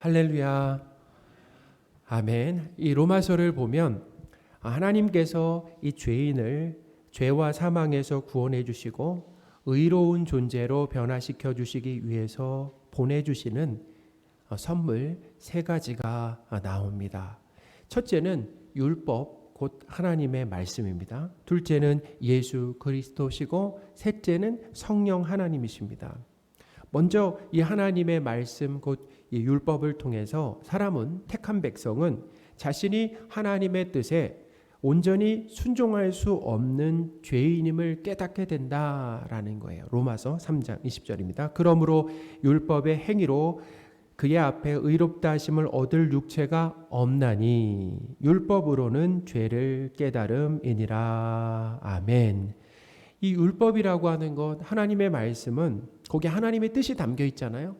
할렐루야. 아멘. 이 로마서를 보면 하나님께서 이 죄인을 죄와 사망에서 구원해 주시고 의로운 존재로 변화시켜 주시기 위해서 보내 주시는 선물 세 가지가 나옵니다. 첫째는 율법 곧 하나님의 말씀입니다. 둘째는 예수 그리스도시고 셋째는 성령 하나님이십니다. 먼저 이 하나님의 말씀 곧 이 율법을 통해서 사람은 택한 백성은 자신이 하나님의 뜻에 온전히 순종할 수 없는 죄인임을 깨닫게 된다라는 거예요. 로마서 3장 20절입니다. 그러므로 율법의 행위로 그의 앞에 의롭다 하심을 얻을 육체가 없나니 율법으로는 죄를 깨달음이니라. 아멘. 이 율법이라고 하는 것 하나님의 말씀은 거기에 하나님의 뜻이 담겨 있잖아요.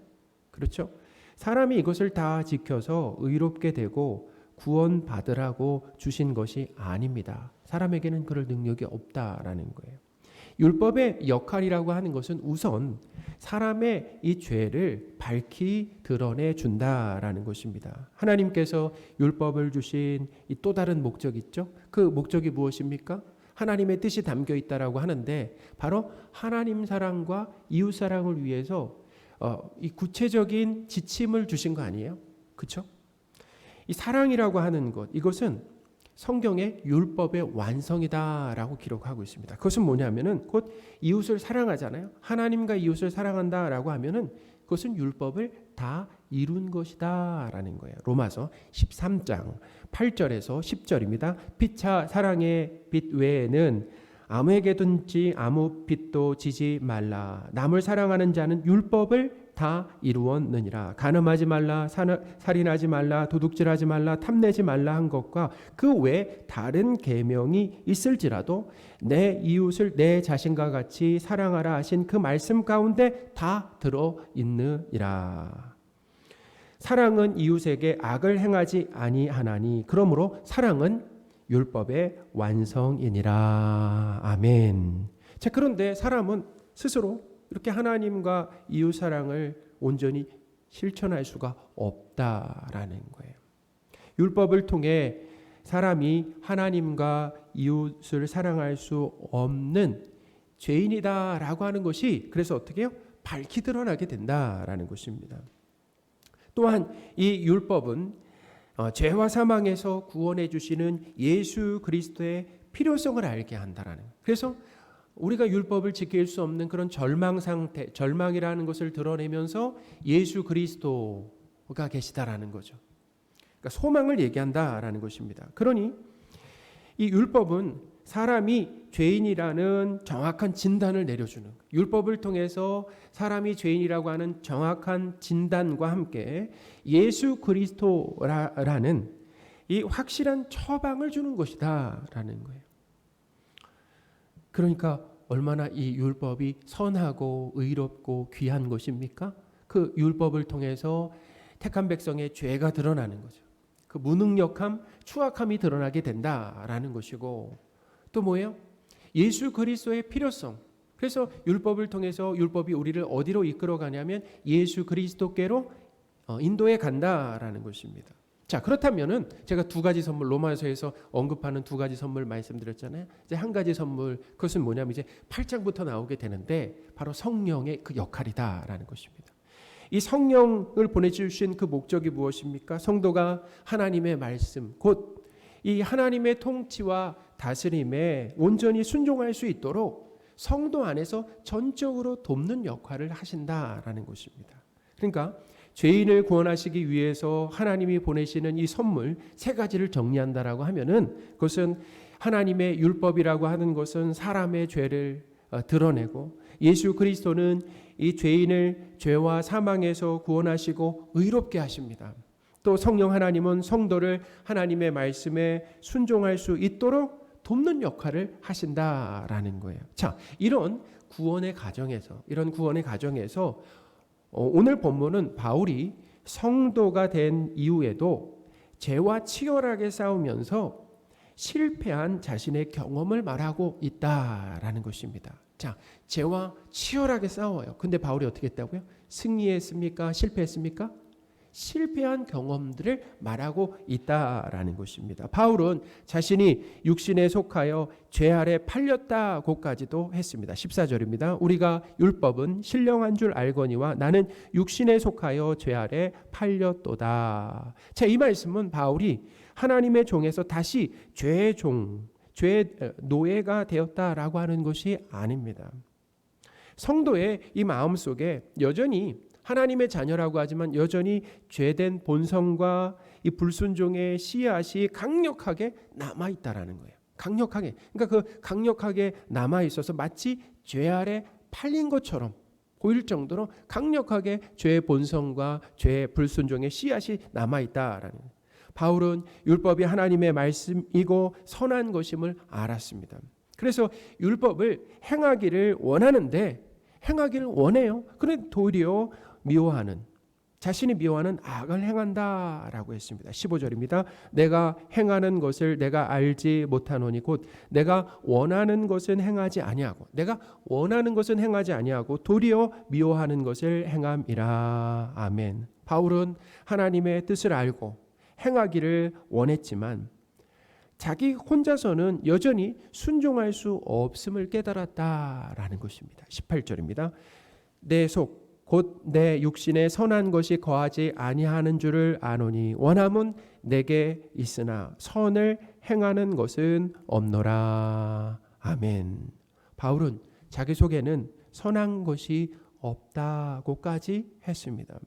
그렇죠? 사람이 이것을 다 지켜서 의롭게 되고 구원 받으라고 주신 것이 아닙니다. 사람에게는 그럴 능력이 없다라는 거예요. 율법의 역할이라고 하는 것은 우선 사람의 이 죄를 밝히 드러내 준다라는 것입니다. 하나님께서 율법을 주신 이또 다른 목적 있죠? 그 목적이 무엇입니까? 하나님의 뜻이 담겨 있다라고 하는데 바로 하나님 사랑과 이웃 사랑을 위해서 어, 이 구체적인 지침을 주신 거 아니에요? 그렇죠? 이 사랑이라고 하는 것 이것은 성경의 율법의 완성이다라고 기록하고 있습니다. 그것은 뭐냐면은 곧 이웃을 사랑하잖아요. 하나님과 이웃을 사랑한다라고 하면은 그것은 율법을 다 이룬 것이다라는 거예요. 로마서 13장 8절에서 10절입니다. 피차 사랑의 빛 외에는 아무에게든지 아무 빚도 지지 말라. 남을 사랑하는 자는 율법을 다 이루었느니라. 간음하지 말라, 살인하지 말라, 도둑질하지 말라, 탐내지 말라 한 것과 그 외 다른 계명이 있을지라도 내 이웃을 내 자신과 같이 사랑하라 하신 그 말씀 가운데 다 들어 있느니라. 사랑은 이웃에게 악을 행하지 아니하나니 그러므로 사랑은 율법의 완성이니라. 아멘. 자, 그런데 사람은 스스로 이렇게 하나님과 이웃 사랑을 온전히 실천할 수가 없다라는 거예요. 율법을 통해 사람이 하나님과 이웃을 사랑할 수 없는 죄인이다라고 하는 것이 그래서 어떻게 해요? 밝히 드러나게 된다라는 것입니다. 또한 이 율법은 어, 죄와 사망에서 구원해 주시는 예수 그리스도의 필요성을 알게 한다라는. 그래서 우리가 율법을 지킬 수 없는 그런 절망 상태, 절망이라는 것을 드러내면서 예수 그리스도가 계시다라는 거죠. 그러니까 소망을 얘기한다라는 것입니다. 그러니 이 율법은 사람이 죄인이라는 정확한 진단을 내려주는 율법을 통해서 사람이 죄인이라고 하는 정확한 진단과 함께 예수 그리스도라는 이 확실한 처방을 주는 것이다라는 거예요. 그러니까 얼마나 이 율법이 선하고 의롭고 귀한 것입니까? 그 율법을 통해서 택한 백성의 죄가 드러나는 거죠. 그 무능력함, 추악함이 드러나게 된다라는 것이고 또 뭐예요? 예수 그리스도의 필요성. 그래서 율법을 통해서 율법이 우리를 어디로 이끌어 가냐면 예수 그리스도께로 어, 인도해 간다라는 것입니다. 자, 그렇다면은 제가 두 가지 선물 로마서에서 언급하는 두 가지 선물 말씀드렸잖아요. 이제 한 가지 선물 그것은 뭐냐면 이제 8장부터 나오게 되는데 바로 성령의 그 역할이다라는 것입니다. 이 성령을 보내 주신 그 목적이 무엇입니까? 성도가 하나님의 말씀 곧 이 하나님의 통치와 다스림에 온전히 순종할 수 있도록 성도 안에서 전적으로 돕는 역할을 하신다라는 것입니다. 그러니까 죄인을 구원하시기 위해서 하나님이 보내시는 이 선물 세 가지를 정리한다라고 하면은 그것은 하나님의 율법이라고 하는 것은 사람의 죄를 어, 드러내고 예수 그리스도는 이 죄인을 죄와 사망에서 구원하시고 의롭게 하십니다. 또 성령 하나님은 성도를 하나님의 말씀에 순종할 수 있도록 돕는 역할을 하신다라는 거예요. 자, 이런 구원의 과정에서 이런 구원의 과정에서 어, 오늘 본문은 바울이 성도가 된 이후에도 죄와 치열하게 싸우면서 실패한 자신의 경험을 말하고 있다라는 것입니다. 자, 죄와 치열하게 싸워요. 근데 바울이 어떻게 했다고요? 승리했습니까? 실패했습니까? 실패한 경험들을 말하고 있다라는 것입니다. 바울은 자신이 육신에 속하여 죄 아래 팔렸다고까지도 했습니다. 14절입니다. 우리가 율법은 신령한 줄 알거니와 나는 육신에 속하여 죄 아래 팔렸도다. 자, 이 말씀은 바울이 하나님의 종에서 다시 죄의 종, 죄의 노예가 되었다라고 하는 것이 아닙니다. 성도의 이 마음 속에 여전히 하나님의 자녀라고 하지만 여전히 죄된 본성과 이 불순종의 씨앗이 강력하게 남아 있다라는 거예요. 강력하게. 그러니까 그 강력하게 남아 있어서 마치 죄 아래 팔린 것처럼 보일 정도로 강력하게 죄의 본성과 죄의 불순종의 씨앗이 남아 있다라는. 바울은 율법이 하나님의 말씀이고 선한 것임을 알았습니다. 그래서 율법을 행하기를 원하는데 행하기를 원해요. 그런데 도리어 미워하는 자신이 미워하는 악을 행한다라고 했습니다. 15절입니다. 내가 행하는 것을 내가 알지 못하노니 곧 내가 원하는 것은 행하지 아니하고 내가 원하는 것은 행하지 아니하고 도리어 미워하는 것을 행함이라. 아멘. 바울은 하나님의 뜻을 알고 행하기를 원했지만 자기 혼자서는 여전히 순종할 수 없음을 깨달았다라는 것입니다. 18절입니다. 내 속 곧 내 육신에 선한 것이 거하지 아니하는 줄을 아노니 원함은 내게 있으나 선을 행하는 것은 없노라. 아멘. 바울은 자기 속에는 선한 것이 없다고까지 했습니다.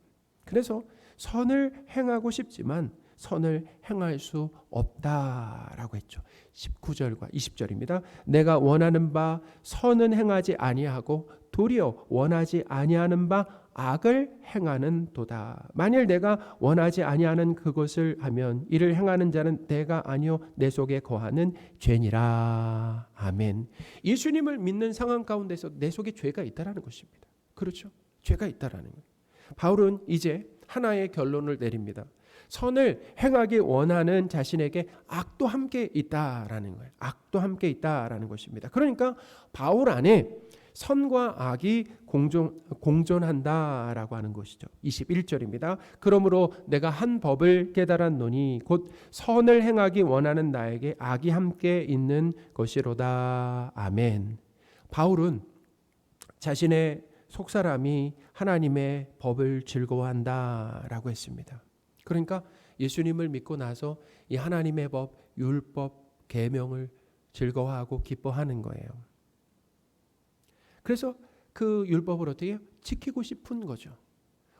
그래서 선을 행하고 싶지만 선을 행할 수 없다라고 했죠. 19절과 20절입니다. 내가 원하는 바 선은 행하지 아니하고 도리어 원하지 아니하는 바 악을 행하는 도다. 만일 내가 원하지 아니하는 그것을 하면 이를 행하는 자는 내가 아니요 내 속에 거하는 죄니라. 아멘. 예수님을 믿는 상황 가운데서 내 속에 죄가 있다라는 것입니다. 그렇죠? 죄가 있다라는 거예요. 바울은 이제 하나의 결론을 내립니다. 선을 행하기 원하는 자신에게 악도 함께 있다라는 거예요. 악도 함께 있다라는 것입니다. 그러니까 바울 안에 선과 악이 공존, 공존한다라고 하는 것이죠. 21절입니다. 그러므로 내가 한 법을 깨달았노니 곧 선을 행하기 원하는 나에게 악이 함께 있는 것이로다. 아멘. 바울은 자신의 속사람이 하나님의 법을 즐거워한다라고 했습니다. 그러니까 예수님을 믿고 나서 이 하나님의 법, 율법, 계명을 즐거워하고 기뻐하는 거예요. 그래서 그 율법을 어떻게 지키고 싶은 거죠.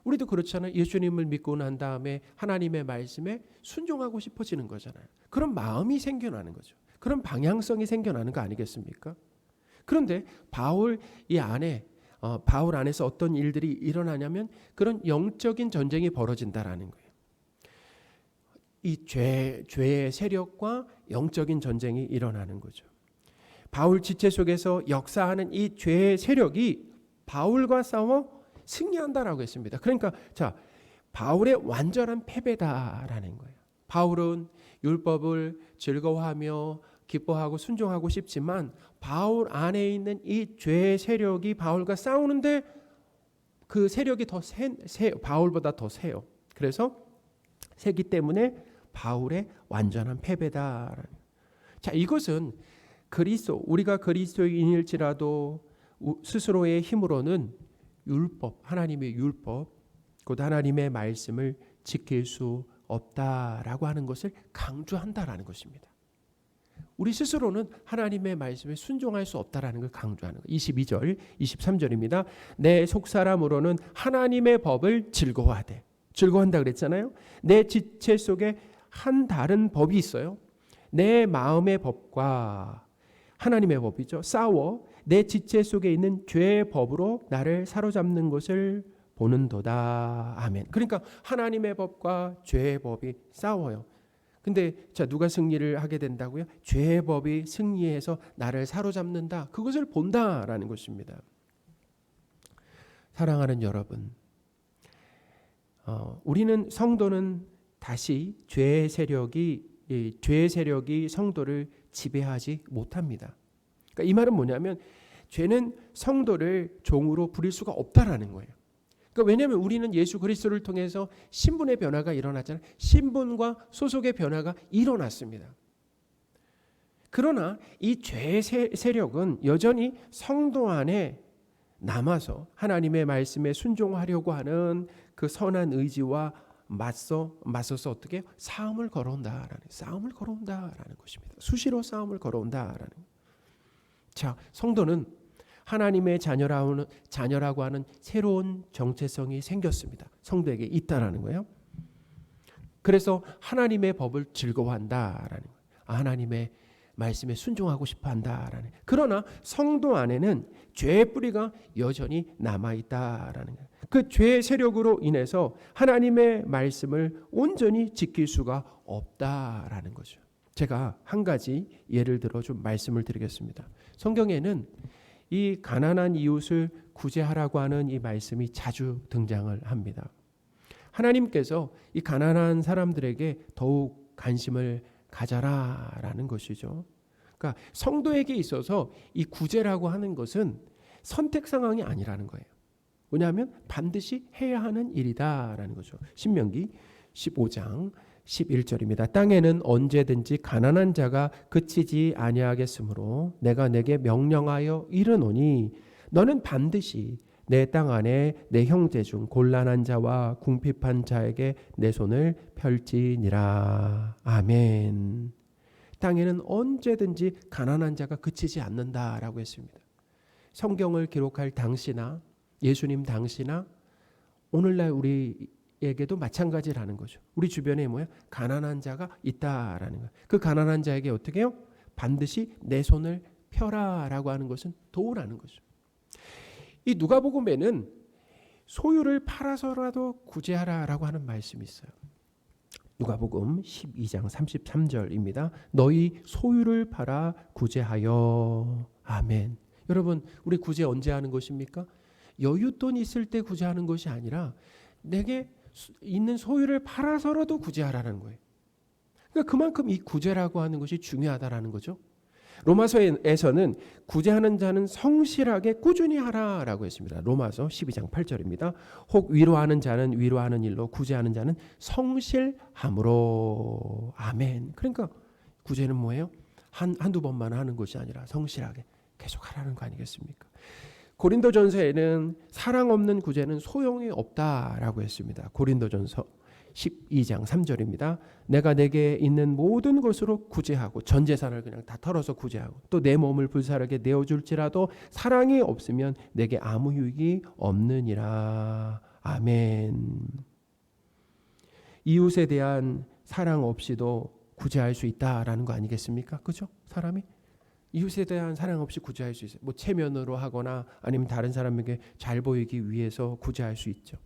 우리도 그렇잖아요. 예수님을 믿고 난 다음에 하나님의 말씀에 순종하고 싶어지는 거잖아요. 그런 마음이 생겨나는 거죠. 그런 방향성이 생겨나는 거 아니겠습니까? 그런데 바울 이 안에 어, 바울 안에서 어떤 일들이 일어나냐면 그런 영적인 전쟁이 벌어진다라는 거예요. 이 죄, 죄의 세력과 영적인 전쟁이 일어나는 거죠. 바울 지체 속에서 역사하는 이 죄의 세력이 바울과 싸워 승리한다라고 했습니다. 그러니까 자 바울의 완전한 패배다라는 거예요. 바울은 율법을 즐거워하며 기뻐하고 순종하고 싶지만 바울 안에 있는 이 죄의 세력이 바울과 싸우는데 그 세력이 더 세, 세, 바울보다 더 세요. 그래서 세기 때문에 바울의 완전한 패배다. 자, 이것은 그리스도 우리가 그리스도인일지라도 스스로의 힘으로는 율법, 하나님의 율법, 곧 하나님의 말씀을 지킬 수 없다라고 하는 것을 강조한다라는 것입니다. 우리 스스로는 하나님의 말씀에 순종할 수 없다라는 걸 강조하는 거. 22절, 23절입니다. 내 속사람으로는 하나님의 법을 즐거워하되 즐거워한다 그랬잖아요. 내 지체 속에 한 다른 법이 있어요. 내 마음의 법과 하나님의 법이죠. 싸워 내 지체 속에 있는 죄의 법으로 나를 사로잡는 것을 보는도다. 아멘. 그러니까 하나님의 법과 죄의 법이 싸워요. 근데 자 누가 승리를 하게 된다고요? 죄의 법이 승리해서 나를 사로잡는다. 그것을 본다라는 것입니다. 사랑하는 여러분, 어, 우리는 성도는 다시 죄의 세력이 이 죄의 세력이 성도를 지배하지 못합니다. 그러니까 이 말은 뭐냐면 죄는 성도를 종으로 부릴 수가 없다라는 거예요. 그러니까 왜냐하면 우리는 예수 그리스도를 통해서 신분의 변화가 일어났잖아요. 신분과 소속의 변화가 일어났습니다. 그러나 이 죄의 세- 세력은 여전히 성도 안에 남아서 하나님의 말씀에 순종하려고 하는 그 선한 의지와 맞서 맞서서 어떻게 싸움을 걸어온다라는 싸움을 걸어온다라는 것입니다. 수시로 싸움을 걸어온다라는. 자, 성도는 하나님의 자녀라고 하는, 자녀라고 하는 새로운 정체성이 생겼습니다. 성도에게 있다라는 거예요. 그래서 하나님의 법을 즐거워한다라는 거예요. 아, 하나님의 말씀에 순종하고 싶어 한다라는. 그러나 성도 안에는 죄의 뿌리가 여전히 남아 있다라는 거예요. 그 죄의 세력으로 인해서 하나님의 말씀을 온전히 지킬 수가 없다라는 거죠. 제가 한 가지 예를 들어 좀 말씀을 드리겠습니다. 성경에는 이 가난한 이웃을 구제하라고 하는 이 말씀이 자주 등장을 합니다. 하나님께서 이 가난한 사람들에게 더욱 관심을 가져라라는 것이죠. 그러니까 성도에게 있어서 이 구제라고 하는 것은 선택 상황이 아니라는 거예요. 왜냐하면 반드시 해야 하는 일이다라는 거죠. 신명기 15장 11절입니다. 땅에는 언제든지 가난한 자가 그치지 아니하겠으므로 내가 내게 명령하여 이르노니 너는 반드시 내 땅 안에 내 형제 중 곤란한 자와 궁핍한 자에게 내 손을 펼지니라. 아멘. 땅에는 언제든지 가난한 자가 그치지 않는다라고 했습니다. 성경을 기록할 당시나 예수님 당시나 오늘날 우리에게도 마찬가지라는 거죠. 우리 주변에 뭐야? 가난한 자가 있다라는 거예요. 그 가난한 자에게 어떻게 해요? 반드시 내 손을 펴라라고 하는 것은 도우라는 거죠. 이 누가복음에는 소유를 팔아서라도 구제하라라고 하는 말씀이 있어요. 누가복음 12장 33절입니다. 너희 소유를 팔아 구제하여 아멘. 여러분, 우리 구제 언제 하는 것입니까? 여윳돈 있을 때 구제하는 것이 아니라 내게 수- 있는 소유를 팔아서라도 구제하라는 거예요. 그러니까 그만큼 이 구제라고 하는 것이 중요하다라는 거죠. 로마서에서는 구제하는 자는 성실하게 꾸준히 하라라고 했습니다. 로마서 12장 8절입니다. 혹 위로하는 자는 위로하는 일로 구제하는 자는 성실함으로 아멘. 그러니까 구제는 뭐예요? 한 한두 번만 하는 것이 아니라 성실하게 계속 하라는 거 아니겠습니까? 고린도전서에는 사랑 없는 구제는 소용이 없다라고 했습니다. 고린도전서 12장 3절입니다. 내가 내게 있는 모든 것으로 구제하고 전 재산을 그냥 다 털어서 구제하고 또 내 몸을 불사르게 내어 줄지라도 사랑이 없으면 내게 아무 유익이 없느니라. 아멘. 이웃에 대한 사랑 없이도 구제할 수 있다라는 거 아니겠습니까? 그죠? 사람이 이웃에 대한 사랑 없이 구제할 수 있어요. 뭐 체면으로 하거나 아니면 다른 사람에게 잘 보이기 위해서 구제할 수 있죠.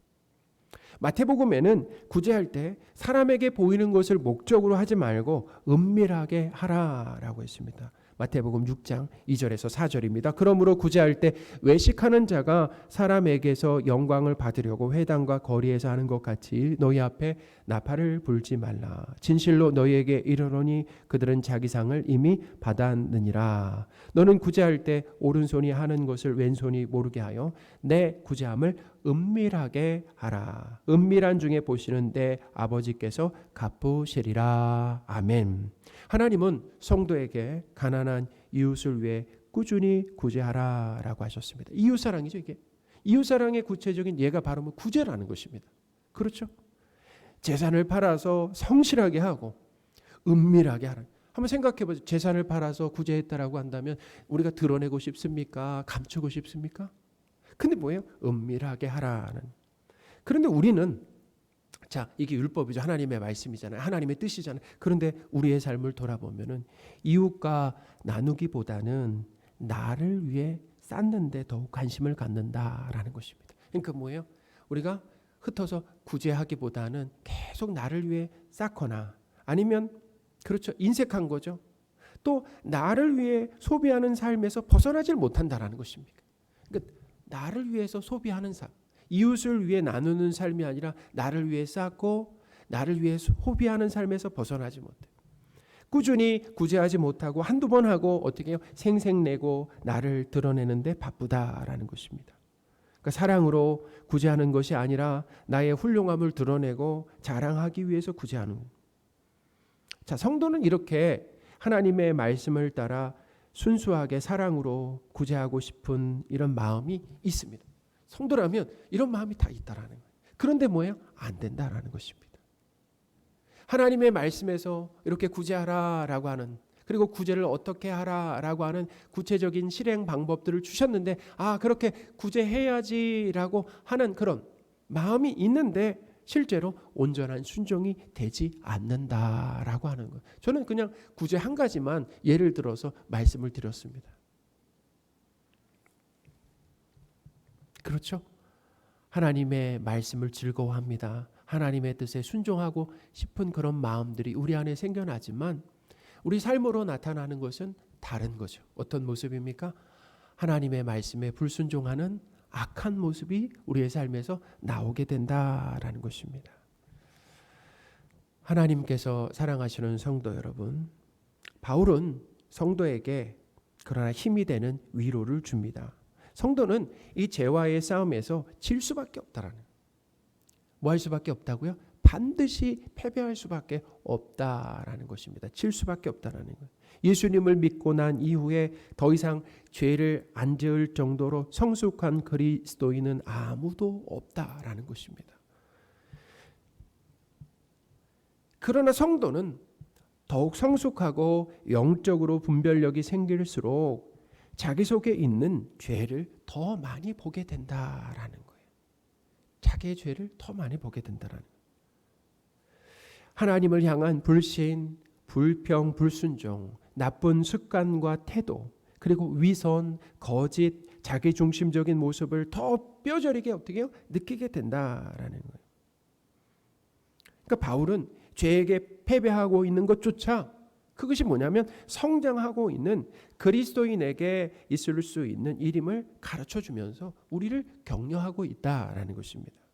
마태복음에는 구제할 때 사람에게 보이는 것을 목적으로 하지 말고 은밀하게 하라라고 했습니다. 마태복음 6장 2절에서 4절입니다. 그러므로 구제할 때 외식하는 자가 사람에게서 영광을 받으려고 회당과 거리에서 하는 것 같이 너희 앞에 나팔을 불지 말라. 진실로 너희에게 이르노니 그들은 자기 상을 이미 받았느니라. 너는 구제할 때 오른손이 하는 것을 왼손이 모르게 하여 내 구제함을 은밀하게 하라. 은밀한 중에 보시는 내 아버지께서 갚으시리라. 아멘. 하나님은 성도에게 가난한 이웃을 위해 꾸준히 구제하라 라고 하셨습니다. 이웃 사랑이죠 이게. 이웃 사랑의 구체적인 예가 바로 뭐 구제라는 것입니다. 그렇죠? 재산을 팔아서 성실하게 하고 은밀하게 하라. 한번 생각해 보세요. 재산을 팔아서 구제했다라고 한다면 우리가 드러내고 싶습니까? 감추고 싶습니까? 근데 뭐예요? 은밀하게 하라는. 그런데 우리는 자, 이게 율법이죠. 하나님의 말씀이잖아요. 하나님의 뜻이잖아요. 그런데 우리의 삶을 돌아보면은 이웃과 나누기보다는 나를 위해 쌓는데 더욱 관심을 갖는다라는 것입니다. 그러니까 뭐예요? 우리가 흩어서 구제하기보다는 계속 나를 위해 쌓거나 아니면 그렇죠. 인색한 거죠. 또 나를 위해 소비하는 삶에서 벗어나질 못한다라는 것입니다. 그러니까 나를 위해서 소비하는 삶. 이웃을 위해 나누는 삶이 아니라 나를 위해 쌓고 나를 위해 소비하는 삶에서 벗어나지 못해. 꾸준히 구제하지 못하고 한두 번 하고 어떻게 해요? 생색내고 나를 드러내는데 바쁘다라는 것입니다. 그러니까 사랑으로 구제하는 것이 아니라 나의 훌륭함을 드러내고 자랑하기 위해서 구제하는. 자, 성도는 이렇게 하나님의 말씀을 따라 순수하게 사랑으로 구제하고 싶은 이런 마음이 있습니다. 성도라면 이런 마음이 다 있다라는 거예요. 그런데 뭐예요? 안 된다라는 것입니다. 하나님의 말씀에서 이렇게 구제하라라고 하는 그리고 구제를 어떻게 하라라고 하는 구체적인 실행 방법들을 주셨는데 아 그렇게 구제해야지라고 하는 그런 마음이 있는데 실제로 온전한 순종이 되지 않는다라고 하는 것. 저는 그냥 구제 한 가지만 예를 들어서 말씀을 드렸습니다. 그렇죠? 하나님의 말씀을 즐거워합니다. 하나님의 뜻에 순종하고 싶은 그런 마음들이 우리 안에 생겨나지만 우리 삶으로 나타나는 것은 다른 거죠. 어떤 모습입니까? 하나님의 말씀에 불순종하는 악한 모습이 우리의 삶에서 나오게 된다라는 것입니다. 하나님께서 사랑하시는 성도 여러분, 바울은 성도에게 그러나 힘이 되는 위로를 줍니다. 성도는 이 죄와의 싸움에서 질 수밖에 없다라는 뭐 할 수밖에 없다고요? 반드시 패배할 수밖에 없다라는 것입니다. 질 수밖에 없다라는 것. 예수님을 믿고 난 이후에 더 이상 죄를 안 지을 정도로 성숙한 그리스도인은 아무도 없다라는 것입니다. 그러나 성도는 더욱 성숙하고 영적으로 분별력이 생길수록 자기 속에 있는 죄를 더 많이 보게 된다라는 거예요. 자기의 죄를 더 많이 보게 된다라는 거예요. 하나님을 향한 불신, 불평, 불순종, 나쁜 습관과 태도, 그리고 위선, 거짓, 자기 중심적인 모습을 더 뼈저리게 어떻게 요 느끼게 된다라는 거예요. 그러니까 바울은 죄에게 패배하고 있는 것조차 그것이 뭐냐면 성장하고 있는 그리스도인에게 있을 수 있는 일임을 가르쳐 주면서 우리를 격려하고 있다라는 것입니다.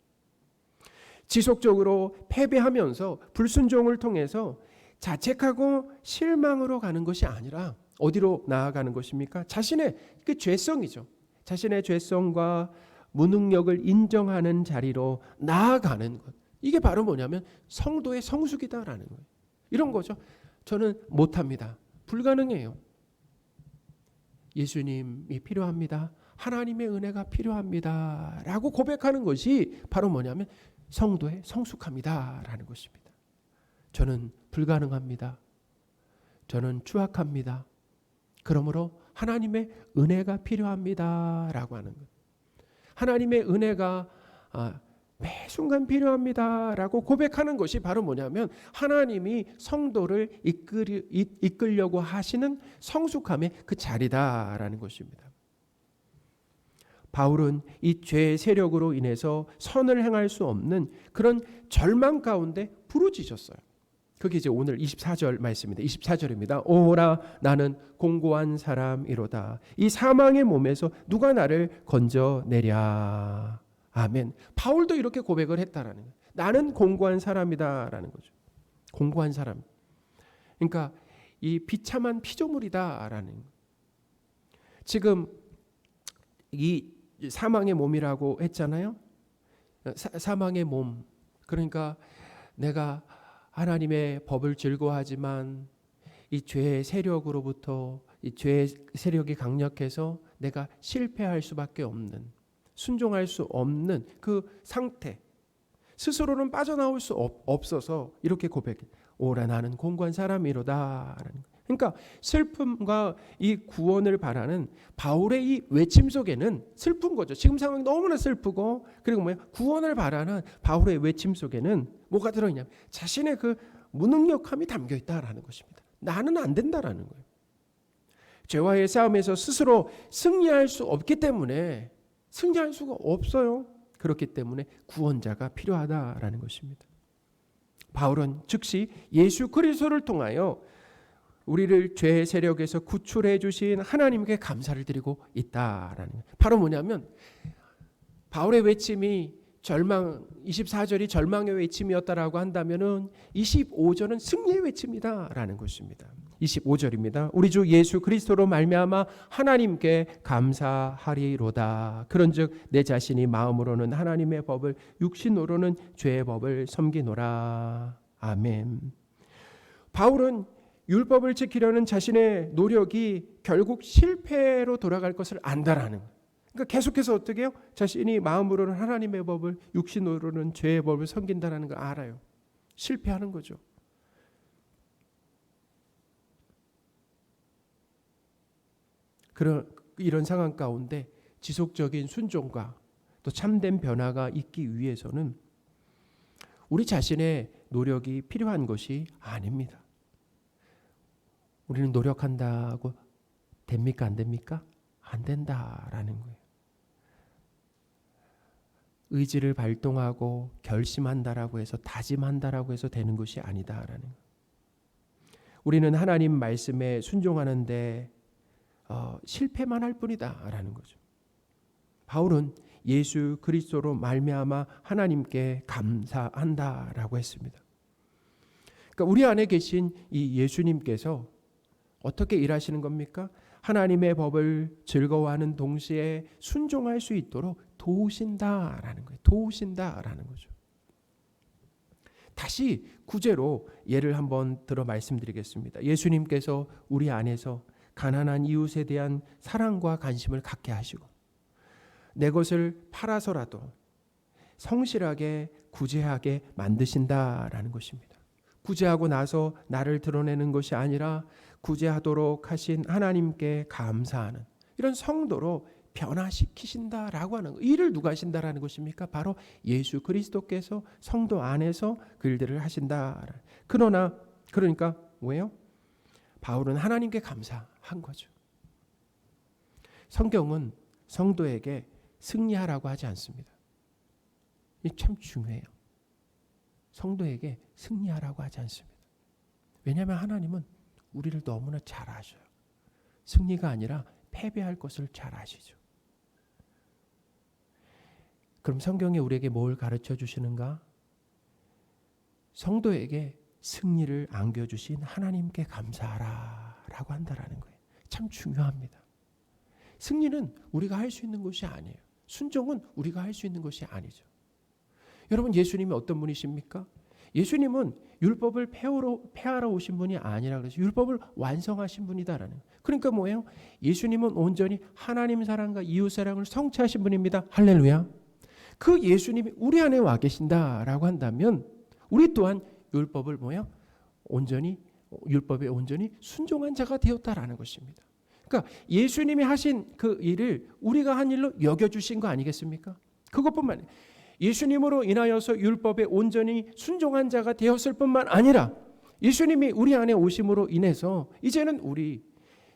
지속적으로 패배하면서 불순종을 통해서 자책하고 실망으로 가는 것이 아니라 어디로 나아가는 것입니까? 자신의 그 죄성이죠. 자신의 죄성과 무능력을 인정하는 자리로 나아가는 것. 이게 바로 뭐냐면 성도의 성숙이다라는 거예요. 이런 거죠. 저는 못합니다. 불가능해요. 예수님이 필요합니다. 하나님의 은혜가 필요합니다. 라고 고백하는 것이 바로 뭐냐면 성도의 성숙함이다. 라는 것입니다. 저는 불가능합니다. 저는 추악합니다. 그러므로 하나님의 은혜가 필요합니다. 라고 하는 것. 하나님의 은혜가 아, 매 순간 필요합니다라고 고백하는 것이 바로 뭐냐면 하나님이 성도를 이끌, 이끌려고 하시는 성숙함의 그 자리다라는 것입니다. 바울은 이 죄의 세력으로 인해서 선을 행할 수 없는 그런 절망 가운데 부르짖었어요. 그게 이제 오늘 24절 말씀입니다. 24절입니다. 오라 나는 공고한 사람이로다. 이 사망의 몸에서 누가 나를 건져내랴. 아멘. 바울도 이렇게 고백을 했다라는 거예요. 나는 공고한 사람이다라는 거죠. 공고한 사람. 그러니까 이 비참한 피조물이다라는 거. 지금 이 사망의 몸이라고 했잖아요. 사, 망의 몸. 그러니까 내가 하나님의 법을 즐거워하지만 이 죄의 세력으로부터 이 죄의 세력이 강력해서 내가 실패할 수밖에 없는 순종할 수 없는 그 상태 스스로는 빠져나올 수 없, 어서 이렇게 고백해 오라 나는 공고한 사람이로다라는 그러니까 슬픔과 이 구원을 바라는 바울의 이 외침 속에는 슬픈 거죠. 지금 상황이 너무나 슬프고 그리고 뭐야 구원을 바라는 바울의 외침 속에는 뭐가 들어있냐면 자신의 그 무능력함이 담겨 있다라는 것입니다. 나는 안 된다라는 거예요. 죄와의 싸움에서 스스로 승리할 수 없기 때문에 승리할 수가 없어요. 그렇기 때문에 구원자가 필요하다라는 것입니다. 바울은 즉시 예수 그리스도를 통하여 우리를 죄의 세력에서 구출해 주신 하나님께 감사를 드리고 있다라는. 바로 뭐냐면 바울의 외침이 절망 24절이 절망의 외침이었다라고 한다면은 25절은 승리의 외침이다라는 것입니다. 25절입니다. 우리 주 예수 그리스도로 말미암아 하나님께 감사하리로다. 그런즉 내 자신이 마음으로는 하나님의 법을 육신으로는 죄의 법을 섬기노라. 아멘. 바울은 율법을 지키려는 자신의 노력이 결국 실패로 돌아갈 것을 안다라는. 그러니까 계속해서 어떻게 해요? 자신이 마음으로는 하나님의 법을 육신으로는 죄의 법을 섬긴다라는 걸 알아요. 실패하는 거죠. 그런 이런 상황 가운데 지속적인 순종과 또 참된 변화가 있기 위해서는 우리 자신의 노력이 필요한 것이 아닙니다. 우리는 노력한다고 됩니까 안 됩니까? 안 된다라는 거예요. 의지를 발동하고 결심한다라고 해서 다짐한다라고 해서 되는 것이 아니다라는 거예요. 우리는 하나님 말씀에 순종하는데 어, 실패만 할 뿐이다라는 거죠. 바울은 예수 그리스도로 말미암아 하나님께 감사한다라고 했습니다. 그러니까 우리 안에 계신 이 예수님께서 어떻게 일하시는 겁니까? 하나님의 법을 즐거워하는 동시에 순종할 수 있도록 도우신다라는 거예요. 도우신다라는 거죠. 다시 구제로 예를 한번 들어 말씀드리겠습니다. 예수님께서 우리 안에서 가난한 이웃에 대한 사랑과 관심을 갖게 하시고 내 것을 팔아서라도 성실하게 구제하게 만드신다라는 것입니다. 구제하고 나서 나를 드러내는 것이 아니라 구제하도록 하신 하나님께 감사하는 이런 성도로 변화시키신다라고 하는 거. 일을 누가 하신다라는 것입니까? 바로 예수 그리스도께서 성도 안에서 그 일들을 하신다. 그러나 그러니까 뭐예요? 바울은 하나님께 감사 한 거죠. 성경은 성도에게 승리하라고 하지 않습니다. 이참 중요해요. 성도에게 승리하라고 하지 않습니다. 왜냐하면 하나님은 우리를 너무나 잘 아셔요. 승리가 아니라 패배할 것을 잘 아시죠. 그럼 성경이 우리에게 뭘 가르쳐 주시는가? 성도에게 승리를 안겨주신 하나님께 감사하라 라고 한다라는 거예요. 참 중요합니다. 승리는 우리가 할 수 있는 것이 아니에요. 순종은 우리가 할 수 있는 것이 아니죠. 여러분 예수님이 어떤 분이십니까? 예수님은 율법을 폐하러, 폐하러 오신 분이 아니라 그래서 율법을 완성하신 분이다라는. 그러니까 뭐예요? 예수님은 온전히 하나님 사랑과 이웃 사랑을 성취하신 분입니다. 할렐루야. 그 예수님이 우리 안에 와 계신다라고 한다면 우리 또한 율법을 뭐야? 온전히 율법에 온전히 순종한 자가 되었다라는 것입니다. 그러니까 예수님이 하신 그 일을 우리가 한 일로 여겨 주신 거 아니겠습니까? 그것뿐만 아니라 예수님으로 인하여서 율법에 온전히 순종한 자가 되었을 뿐만 아니라 예수님이 우리 안에 오심으로 인해서 이제는 우리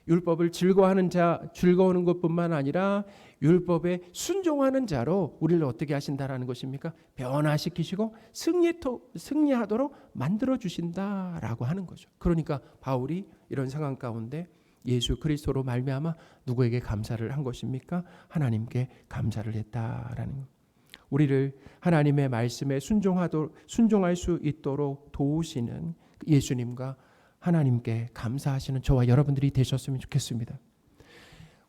율법을 즐거워하는 자, 즐거워하는 것뿐만 아니라 율법에 순종하는 자로 우리를 어떻게 하신다라는 것입니까? 변화시키시고 승리토, 승리하도록 만들어 주신다라고 하는 거죠. 그러니까 바울이 이런 상황 가운데 예수 그리스도로 말미암아 누구에게 감사를 한 것입니까? 하나님께 감사를 했다라는 것. 우리를 하나님의 말씀에 순종하도 순종할 수 있도록 도우시는 예수님과 하나님께 감사하시는 저와 여러분들이 되셨으면 좋겠습니다.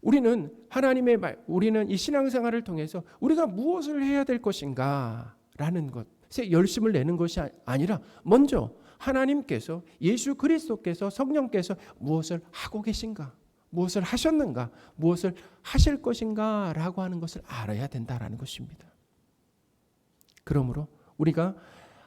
우리는 하나님의 말, 우리는 이 신앙생활을 통해서 우리가 무엇을 해야 될 것인가라는 것에 열심을 내는 것이 아니라 먼저 하나님께서 예수 그리스도께서 성령께서 무엇을 하고 계신가, 무엇을 하셨는가, 무엇을 하실 것인가라고 하는 것을 알아야 된다라는 것입니다. 그러므로 우리가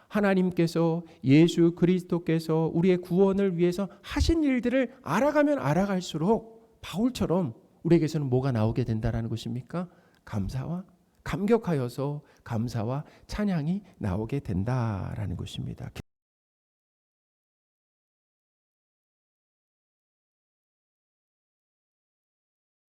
하나님께서 예수 그리스도께서 우리의 구원을 위해서 하신 일들을 알아가면 알아갈수록 바울처럼 우리에게서는 뭐가 나오게 된다라는 것입니까? 감사와 감격하여서 감사와 찬양이 나오게 된다라는 것입니다.